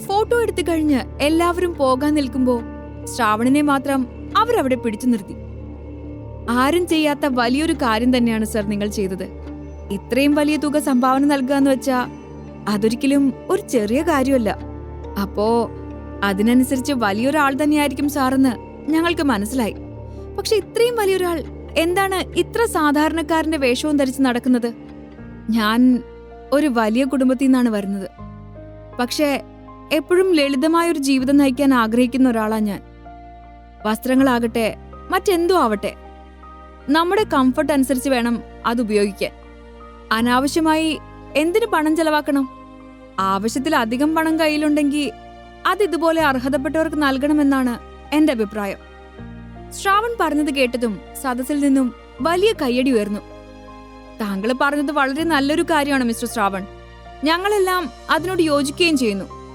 Photo എടുത്തു കഴിഞ്ഞ് എല്ലാവരും പോകാൻ നിൽക്കുമ്പോ ശ്രാവണനെ മാത്രം അവരവിടെ പിടിച്ചു നിർത്തി. ആരും ചെയ്യാത്ത വലിയൊരു കാര്യം തന്നെയാണ് സർ നിങ്ങൾ ചെയ്തത്. ഇത്രയും വലിയ തുക സംഭാവന നൽകുക എന്ന് വെച്ചാ അതൊരിക്കലും ഒരു ചെറിയ കാര്യമല്ല. അപ്പോ അതിനനുസരിച്ച് വലിയൊരാൾ തന്നെയായിരിക്കും സാറെന്ന് ഞങ്ങൾക്ക് മനസ്സിലായി. പക്ഷെ ഇത്രയും വലിയൊരാൾ എന്താണ് ഇത്ര സാധാരണക്കാരന്റെ വേഷവും ധരിച്ച് നടക്കുന്നത്? ഞാൻ ഒരു വലിയ കുടുംബത്തിൽ നിന്നാണ് വരുന്നത്. പക്ഷേ എപ്പോഴും ലളിതമായൊരു ജീവിതം നയിക്കാൻ ആഗ്രഹിക്കുന്ന ഒരാളാ ഞാൻ. വസ്ത്രങ്ങളാകട്ടെ മറ്റെന്തോ ആവട്ടെ നമ്മുടെ കംഫർട്ട് അനുസരിച്ച് വേണം അത് ഉപയോഗിക്കാൻ. അനാവശ്യമായി എന്തിനു പണം ചെലവാക്കണം? ആവശ്യത്തിൽ അധികം പണം കയ്യിലുണ്ടെങ്കിൽ അത് ഇതുപോലെ അർഹതപ്പെട്ടവർക്ക് നൽകണമെന്നാണ് എന്റെ അഭിപ്രായം. ശ്രാവൺ പറഞ്ഞത് കേട്ടതും സദസ്സിൽ നിന്നും വലിയ കയ്യടി ഉയർന്നു. താങ്കൾ പറഞ്ഞത് വളരെ നല്ലൊരു കാര്യമാണ് മിസ്റ്റർ ശ്രാവൺ. ഞങ്ങളെല്ലാം അതിനോട് യോജിക്കുകയും ചെയ്യുന്നു.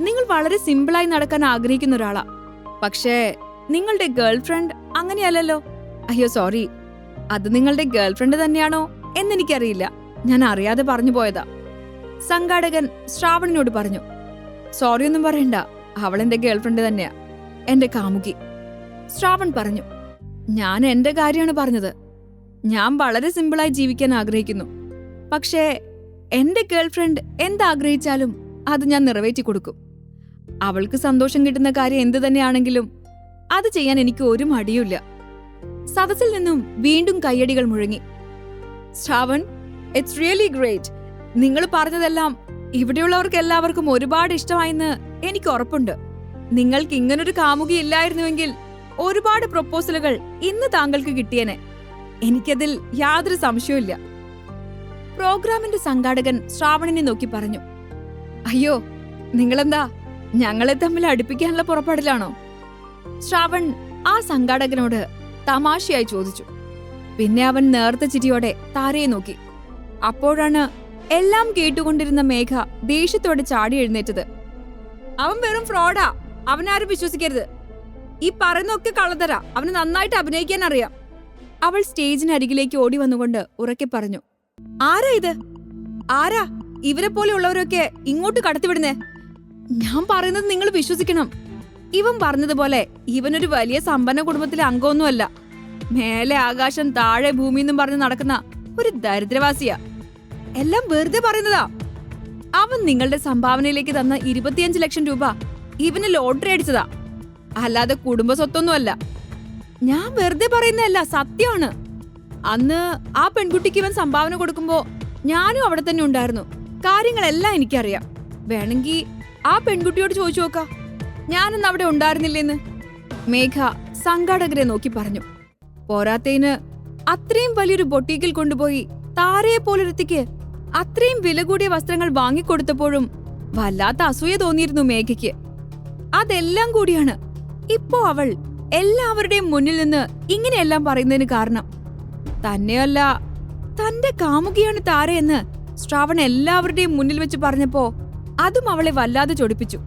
നിങ്ങൾ വളരെ സിമ്പിളായി നടക്കാൻ ആഗ്രഹിക്കുന്ന ഒരാളാ. പക്ഷേ നിങ്ങളുടെ ഗേൾ ഫ്രണ്ട് അങ്ങനെയല്ലല്ലോ. അയ്യോ സോറി. അത് നിങ്ങളുടെ ഗേൾ ഫ്രണ്ട് തന്നെയാണോ എന്നെനിക്കറിയില്ല. ഞാൻ അറിയാതെ പറഞ്ഞു പോയതാ. സംഘാടകൻ ശ്രാവണിനോട് പറഞ്ഞു സോറി ഒന്നും പറയണ്ട. അവൾ എന്റെ ഗേൾ ഫ്രണ്ട് തന്നെയാ. എന്റെ കാമുകി. ശ്രാവൺ പറഞ്ഞു ഞാൻ എന്റെ കാര്യമാണ് പറഞ്ഞത്. ഞാൻ വളരെ സിമ്പിളായി ജീവിക്കാൻ ആഗ്രഹിക്കുന്നു. പക്ഷേ എന്റെ ഗേൾ ഫ്രണ്ട് എന്താഗ്രഹിച്ചാലും അത് ഞാൻ നിറവേറ്റി കൊടുക്കും. അവൾക്ക് സന്തോഷം കിട്ടുന്ന കാര്യം എന്ത് തന്നെയാണെങ്കിലും അത് ചെയ്യാൻ എനിക്ക് ഒരു മടിയുമില്ല. സദസ്സിൽ നിന്നും വീണ്ടും കയ്യടികൾ മുഴങ്ങി. ശ്രാവൺ ഇറ്റ്സ് റിയലി ഗ്രേറ്റ് നിങ്ങൾ പറഞ്ഞതെല്ലാം ഇവിടെയുള്ളവർക്ക് എല്ലാവർക്കും ഒരുപാട് ഇഷ്ടമായെന്ന് എനിക്ക് ഉറപ്പുണ്ട്. നിങ്ങൾക്ക് ഇങ്ങനൊരു കാമുകി ഇല്ലായിരുന്നുവെങ്കിൽ ഒരുപാട് പ്രൊപ്പോസലുകൾ ഇന്ന് താങ്കൾക്ക് കിട്ടിയേനെ. എനിക്കതിൽ യാതൊരു സംശയവുമില്ല. പ്രോഗ്രാമിന്റെ സംഘാടകൻ ശ്രാവണിനെ നോക്കി പറഞ്ഞു. അയ്യോ നിങ്ങളെന്താ? ഞങ്ങളെ തമ്മിൽ അടുപ്പിക്കാനുള്ള പുറപ്പാടിലാണോ? ശ്രാവൺ ആ സംഘാടകനോട് തമാശയായി ചോദിച്ചു. പിന്നെ അവൻ നേർത്ത ചിരിയോടെ താരയെ നോക്കി. അപ്പോഴാണ് എല്ലാം കേട്ടുകൊണ്ടിരുന്ന മേഘ ദേഷ്യത്തോടെ ചാടി എഴുന്നേറ്റത്. അവൻ വെറും ഫ്രോഡാ. അവനാരും വിശ്വസിക്കരുത്. ഈ പറയുന്നൊക്കെ കള്ളതരാ അവന് നന്നായിട്ട് അഭിനയിക്കാൻ അറിയാം അവൾ സ്റ്റേജിനരികിലേക്ക് ഓടി വന്നുകൊണ്ട് ഉറക്കെ പറഞ്ഞു. ആരാ ഇത്? ആരാ? ഇവരെ പോലെയുള്ളവരൊക്കെ ഇങ്ങോട്ട് കടത്തിവിടുന്നേ? ഞാൻ പറയുന്നത് നിങ്ങൾ വിശ്വസിക്കണം. ഇവൻ പറഞ്ഞതുപോലെ ഇവനൊരു വലിയ സമ്പന്ന കുടുംബത്തിലെ അംഗമൊന്നുമല്ല. മേലെ ആകാശം താഴെ ഭൂമി എന്നും പറഞ്ഞ് നടക്കുന്ന ഒരു ദരിദ്രവാസിയാ. എല്ലാം വെറുതെ പറയുന്നതാ. അവൻ നിങ്ങളുടെ സംഭാവനയിലേക്ക് തന്ന ഇരുപത്തിയഞ്ച് ലക്ഷം രൂപ ഇവന് ലോട്ടറി അടിച്ചതാ. അല്ലാതെ കുടുംബ സ്വത്തൊന്നുമല്ല ഞാൻ വെറുതെ പറയുന്നതല്ല സത്യമാണ്. അന്ന് ആ പെൺകുട്ടിക്ക് ഇവൻ സംഭാവന കൊടുക്കുമ്പോ ഞാനും അവിടെ തന്നെ ഉണ്ടായിരുന്നു. കാര്യങ്ങളെല്ലാം എനിക്കറിയാം. വേണമെങ്കിൽ ആ പെൺകുട്ടിയോട് ചോദിച്ചു നോക്കാം. ഞാനൊന്നും അവിടെ ഉണ്ടായിരുന്നില്ലെന്ന്. മേഘ സംഘാടകരെ നോക്കി പറഞ്ഞു. പോരാത്തേന് അത്രയും വലിയൊരു ബൊട്ടീക്കിൽ കൊണ്ടുപോയി താരയെ പോലൊരുത്തിക്ക് അത്രയും വില കൂടിയ വസ്ത്രങ്ങൾ വാങ്ങിക്കൊടുത്തപ്പോഴും വല്ലാത്ത അസൂയ തോന്നിയിരുന്നു മേഘയ്ക്ക്. അതെല്ലാം കൂടിയാണ് ഇപ്പോ അവൾ എല്ലാവരുടെയും മുന്നിൽ നിന്ന് ഇങ്ങനെയെല്ലാം പറയുന്നതിന് കാരണം. തന്നെയല്ല തന്റെ കാമുകിയാണ് താരയെന്ന് ശ്രാവൺ എല്ലാവരുടെയും മുന്നിൽ വെച്ച് പറഞ്ഞപ്പോ അതും അവളെ വല്ലാതെ ചൊടിപ്പിച്ചു.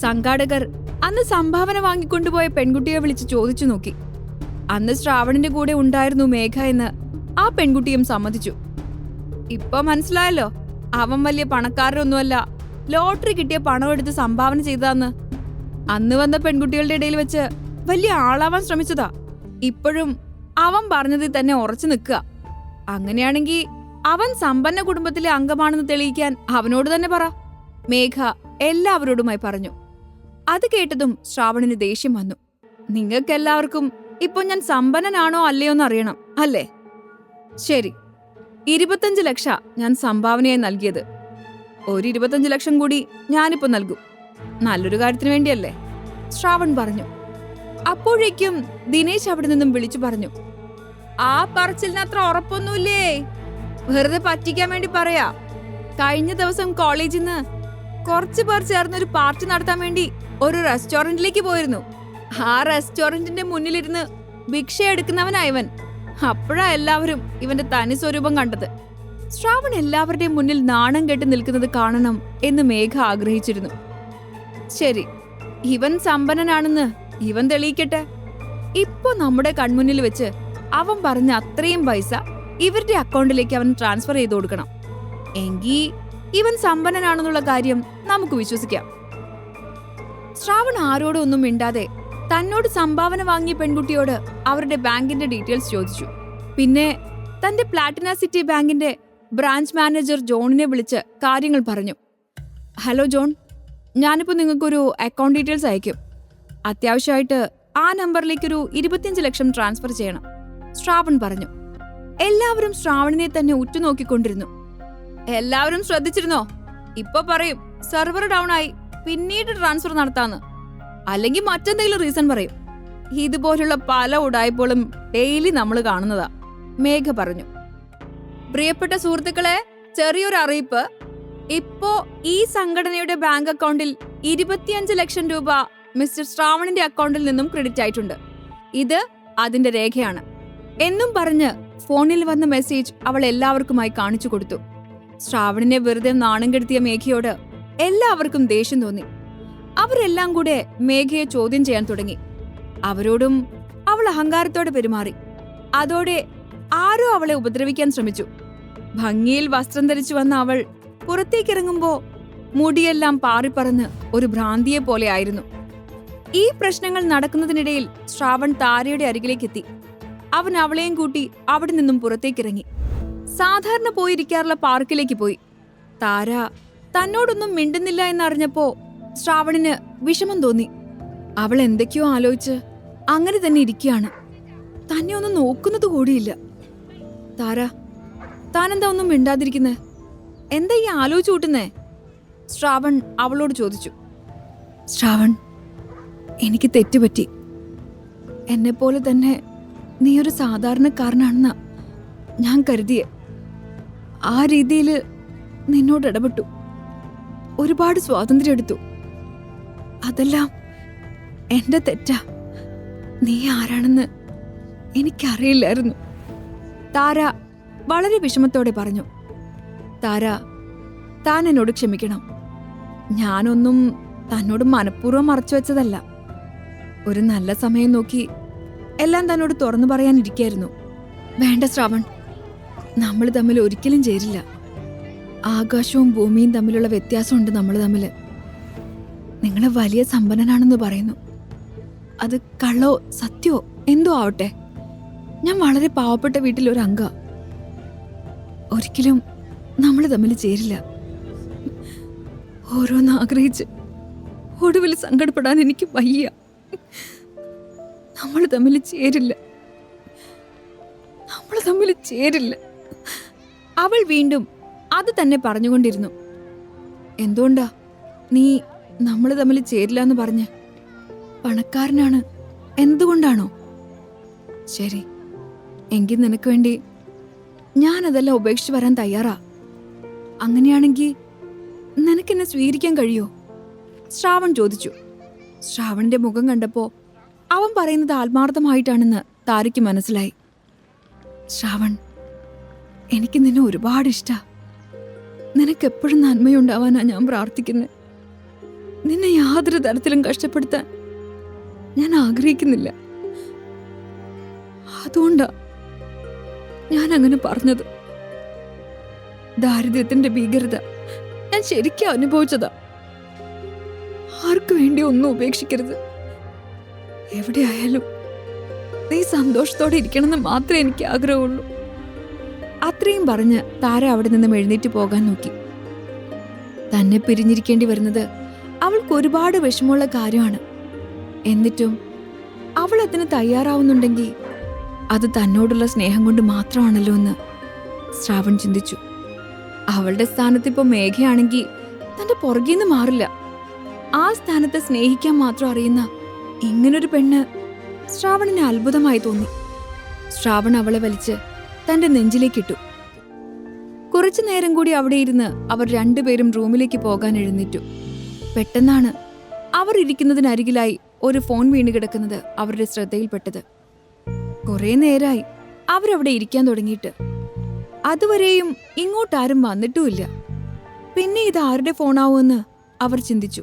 സംഘാടകർ അന്ന് സംഭാവന വാങ്ങിക്കൊണ്ടുപോയ പെൺകുട്ടിയെ വിളിച്ച് ചോദിച്ചു നോക്കി. അന്ന് ശ്രാവണിന്റെ കൂടെ ഉണ്ടായിരുന്നു മേഘ എന്ന് ആ പെൺകുട്ടിയും സമ്മതിച്ചു. ഇപ്പൊ മനസ്സിലായല്ലോ അവൻ വലിയ പണക്കാരനൊന്നുമല്ല ലോട്ടറി കിട്ടിയ പണം എടുത്ത് സംഭാവന ചെയ്തതാന്ന്. അന്ന് വന്ന പെൺകുട്ടികളുടെ ഇടയിൽ വെച്ച് വലിയ ആളാവാൻ ശ്രമിച്ചതാ. ഇപ്പോഴും അവൻ പറഞ്ഞതിൽ തന്നെ ഉറച്ചു നിൽക്കുക. അങ്ങനെയാണെങ്കിൽ അവൻ സമ്പന്ന കുടുംബത്തിലെ അംഗമാണെന്ന് തെളിയിക്കാൻ അവനോട് തന്നെ പറ. മേഘ എല്ലാവരോടുമായി പറഞ്ഞു. അത് കേട്ടതും ശ്രാവണിന് ദേഷ്യം വന്നു. നിങ്ങൾക്കെല്ലാവർക്കും ഇപ്പൊ ഞാൻ സമ്പന്നനാണോ അല്ലയോ എന്ന് അറിയണം അല്ലേ? ശരി. ഇരുപത്തഞ്ച് ലക്ഷ ഞാൻ സംഭാവനയായി നൽകിയത്. ഒരു ഇരുപത്തഞ്ച് ലക്ഷം കൂടി ഞാനിപ്പോ നൽകും. നല്ലൊരു കാര്യത്തിന് വേണ്ടിയല്ലേ? ശ്രാവൺ പറഞ്ഞു. അപ്പോഴേക്കും ദിനേശ് അവിടെ നിന്നും വിളിച്ചു പറഞ്ഞു. ആ പറച്ചിലിന് അത്ര ഉറപ്പൊന്നുമില്ലേ? വെറുതെ പറ്റിക്കാൻ വേണ്ടി പറയാ. കഴിഞ്ഞ ദിവസം കോളേജിൽ നിന്ന് കുറച്ച് പേർ ചേർന്ന് ഒരു പാർട്ടി നടത്താൻ വേണ്ടി ഒരു റെസ്റ്റോറന്റിലേക്ക് പോയിരുന്നു. ആ റെസ്റ്റോറന്റിന്റെ മുന്നിലിരുന്ന് ഭിക്ഷ എടുക്കുന്നവനായവൻ. അപ്പോഴാ എല്ലാവരും ഇവന്റെ തനി സ്വരൂപം കണ്ടത്. ശ്രാവൺ എല്ലാവരുടെയും മുന്നിൽ നാണം കെട്ടി നിൽക്കുന്നത് കാണണം എന്ന് മേഘ ആഗ്രഹിച്ചിരുന്നു. ശരി ഇവൻ സമ്പന്നനാണെന്ന് ഇവൻ തെളിയിക്കട്ടെ? ഇപ്പൊ നമ്മുടെ കൺമുന്നിൽ വെച്ച് അവൻ പറഞ്ഞ അത്രയും പൈസ ഇവരുടെ അക്കൗണ്ടിലേക്ക് അവൻ ട്രാൻസ്ഫർ ചെയ്തു കൊടുക്കണം. എങ്കിൽ ഇവൻ സമ്പന്നനാണെന്നുള്ള കാര്യം നമുക്ക് വിശ്വസിക്കാം. ശ്രാവൺ ആരോടും ഒന്നും മിണ്ടാതെ തന്നോട് സംഭാവന വാങ്ങിയ പെൺകുട്ടിയോട് അവരുടെ ബാങ്കിന്റെ ഡീറ്റെയിൽസ് ചോദിച്ചു. പിന്നെ തന്റെ പ്ലാറ്റിന സിറ്റി ബാങ്കിന്റെ ബ്രാഞ്ച് മാനേജർ ജോണിനെ വിളിച്ച് കാര്യങ്ങൾ പറഞ്ഞു. ഹലോ ജോൺ ഞാനിപ്പോൾ നിങ്ങൾക്കൊരു അക്കൗണ്ട് ഡീറ്റെയിൽസ് അയക്കും അത്യാവശ്യമായിട്ട് ആ നമ്പറിലേക്കൊരു ഇരുപത്തിയഞ്ച് ലക്ഷം ട്രാൻസ്ഫർ ചെയ്യണം ശ്രാവൺ പറഞ്ഞു. എല്ലാവരും ശ്രാവണനെ തന്നെ ഉറ്റുനോക്കിക്കൊണ്ടിരുന്നു. എല്ലാവരും ശ്രദ്ധിച്ചിരുന്നോ? ഇപ്പൊ പറയും സെർവർ ഡൗൺ ആയി പിന്നീട് ട്രാൻസ്ഫർ നടത്താന്ന്. അല്ലെങ്കിൽ മറ്റെന്തെങ്കിലും റീസൺ പറയും. ഇതുപോലുള്ള പല ഉടായ്പകളും ഡെയിലി നമ്മൾ കാണുന്നതാ മേഘ പറഞ്ഞു. പ്രിയപ്പെട്ട സുഹൃത്തുക്കളെ ചെറിയൊരു അറിയിപ്പ്. ഇപ്പോ ഈ സംഘടനയുടെ ബാങ്ക് അക്കൗണ്ടിൽ ഇരുപത്തിയഞ്ച് ലക്ഷം രൂപ മിസ്റ്റർ ശ്രാവണിന്റെ അക്കൗണ്ടിൽ നിന്നും ക്രെഡിറ്റ് ആയിട്ടുണ്ട്. ഇത് അതിന്റെ രേഖയാണ്. എന്നും പറഞ്ഞ് ഫോണിൽ വന്ന മെസ്സേജ് അവൾ എല്ലാവർക്കുമായി കാണിച്ചു കൊടുത്തു. ശ്രാവണിനെ വെറുതെ നാണം കെടുത്തിയ മേഘയോട് എല്ലാവർക്കും ദേഷ്യം തോന്നി. അവരെല്ലാം കൂടെ മേഘയെ ചോദ്യം ചെയ്യാൻ തുടങ്ങി. അവരോടും അവൾ അഹങ്കാരത്തോടെ പെരുമാറി. അതോടെ ആരോ അവളെ ഉപദ്രവിക്കാൻ ശ്രമിച്ചു. ഭംഗിയിൽ വസ്ത്രം ധരിച്ചു വന്ന അവൾ പുറത്തേക്കിറങ്ങുമ്പോ മുടിയെല്ലാം പാറിപ്പറന്ന് ഒരു ഭ്രാന്തിയെ പോലെ ആയിരുന്നു. ഈ പ്രശ്നങ്ങൾ നടക്കുന്നതിനിടയിൽ ശ്രാവൺ താരയുടെ അരികിലേക്കെത്തി. അവൻ അവളെയും കൂട്ടി അവിടെ നിന്നും പുറത്തേക്കിറങ്ങി. സാധാരണ പോയിരിക്കാറുള്ള പാർക്കിലേക്ക് പോയി. താര തന്നോടൊന്നും മിണ്ടുന്നില്ല എന്നറിഞ്ഞപ്പോ ശ്രാവണിന് വിഷമം തോന്നി. അവൾ എന്തൊക്കെയോ ആലോചിച്ച് അങ്ങനെ തന്നെ ഇരിക്കുകയാണ്. തന്നെ ഒന്നും നോക്കുന്നത് കൂടിയില്ല. താര താനെന്താ ഒന്നും മിണ്ടാതിരിക്കുന്നേ? എന്താ ഈ ആലോചിച്ചു കൂട്ടുന്നേ? ശ്രാവൺ അവളോട് ചോദിച്ചു. ശ്രാവൺ എനിക്ക് തെറ്റുപറ്റി. എന്നെപ്പോലെ തന്നെ നീ ഒരു സാധാരണക്കാരനാണെന്ന ഞാൻ കരുതിയേ. ആ രീതിയിൽ നിന്നോട് ഇടപെട്ടു. ഒരുപാട് സ്വാതന്ത്ര്യം എടുത്തു. അതെല്ലാം എന്റെ തെറ്റാ. നീ ആരാണെന്ന് എനിക്കറിയില്ലായിരുന്നു. താര വളരെ വിഷമത്തോടെ പറഞ്ഞു. താര താൻ എന്നോട് ക്ഷമിക്കണം. ഞാനൊന്നും തന്നോട് മനഃപൂർവം മറച്ചു വെച്ചതല്ല. ഒരു നല്ല സമയം നോക്കി എല്ലാം തന്നോട് തുറന്നു പറയാനിരിക്കായിരുന്നു. വേണ്ട ശ്രാവൺ നമ്മൾ തമ്മിൽ ഒരിക്കലും ചേരില്ല. ആകാശവും ഭൂമിയും തമ്മിലുള്ള വ്യത്യാസമുണ്ട് നമ്മൾ തമ്മിൽ. നിങ്ങൾ വലിയ സമ്പന്നനാണെന്ന് പറയുന്നു. അത് കള്ളോ സത്യോ എന്തോ ആവട്ടെ. ഞാൻ വളരെ പാവപ്പെട്ട വീട്ടിൽ ഒരു അംഗ. ഒരിക്കലും നമ്മൾ തമ്മിൽ ചേരില്ല. ഓരോന്ന് ആഗ്രഹിച്ച് ഒടുവിൽ സങ്കടപ്പെടാൻ എനിക്ക് വയ്യ. നമ്മൾ തമ്മിൽ ചേരില്ല. നമ്മൾ തമ്മിൽ ചേരില്ല. അവൾ വീണ്ടും അത് തന്നെ പറഞ്ഞുകൊണ്ടിരുന്നു. എന്തുകൊണ്ടാ നീ നമ്മൾ തമ്മിൽ ചേരില്ല എന്ന് പറഞ്ഞ്? പണക്കാരനാണ്. എന്തുകൊണ്ടാണോ? ശരി എങ്കിൽ നിനക്ക് വേണ്ടി ഞാനതെല്ലാം ഉപേക്ഷിച്ച് വരാൻ തയ്യാറാ. അങ്ങനെയാണെങ്കിൽ നിനക്കെന്നെ സ്വീകരിക്കാൻ കഴിയോ? ശ്രാവൺ ചോദിച്ചു. ശ്രാവണിന്റെ മുഖം കണ്ടപ്പോ അവൻ പറയുന്നത് ആത്മാർത്ഥമായിട്ടാണെന്ന് താരയ്ക്ക് മനസ്സിലായി. ശ്രാവൺ എനിക്ക് നിന്നെ ഒരുപാട് ഇഷ്ടാ. നിനക്ക് എപ്പോഴും നന്മയുണ്ടാവാനാണ് ഞാൻ പ്രാർത്ഥിക്കുന്നത് നിന്നെ യാതൊരു തരത്തിലും കഷ്ടപ്പെടുത്താൻ ഞാൻ ആഗ്രഹിക്കുന്നില്ല. അതുകൊണ്ടാ ഞാൻ അങ്ങനെ പറഞ്ഞത്. ദാരിദ്ര്യത്തിന്റെ ഭീകരത ഞാൻ ശരിക്കും അനുഭവിച്ചതാ. ആർക്കു വേണ്ടി ഒന്നും ഉപേക്ഷിക്കരുത്. എവിടെയായാലും നീ സന്തോഷത്തോടെ ഇരിക്കണമെന്ന് മാത്രമേ എനിക്ക് ആഗ്രഹമുള്ളൂ. അത്രയും പറഞ്ഞ് താര അവിടെ നിന്നും എഴുന്നേറ്റ് പോകാൻ നോക്കി. തന്നെ പിരിഞ്ഞിരിക്കേണ്ടി വരുന്നത് അവൾക്ക് ഒരുപാട് വിഷമമുള്ള കാര്യമാണ്. എന്നിട്ടും അവൾ അതിന് തയ്യാറാവുന്നുണ്ടെങ്കിൽ അത് തന്നോടുള്ള സ്നേഹം കൊണ്ട് മാത്രമാണല്ലോ എന്ന് ശ്രാവൺ ചിന്തിച്ചു. അവളുടെ സ്ഥാനത്ത് ഇപ്പോൾ മേഘയാണെങ്കിൽ തന്റെ നിന്ന് മാറില്ല. ആ സ്ഥാനത്തെ സ്നേഹിക്കാൻ മാത്രം അറിയുന്ന ഇങ്ങനൊരു പെണ്ണ് ശ്രാവണിന് അത്ഭുതമായി തോന്നി. ശ്രാവൺ അവളെ വലിച്ച് തന്റെ നെഞ്ചിലേക്കിട്ടു. കുറച്ചു നേരം കൂടി അവിടെ ഇരുന്ന് അവർ രണ്ടുപേരും റൂമിലേക്ക് പോകാൻ എഴുന്നേറ്റു. പെട്ടെന്നാണ് അവർ ഇരിക്കുന്നതിനരികിലായി ഒരു ഫോൺ വീണ് കിടക്കുന്നത് അവരുടെ ശ്രദ്ധയിൽപ്പെട്ടത്. കുറെ നേരായി അവരവിടെ ഇരിക്കാൻ തുടങ്ങിയിട്ട്. അതുവരെയും ഇങ്ങോട്ടാരും വന്നിട്ടുമില്ല. പിന്നെ ഇത് ആരുടെ ഫോണാവുമെന്ന് അവർ ചിന്തിച്ചു.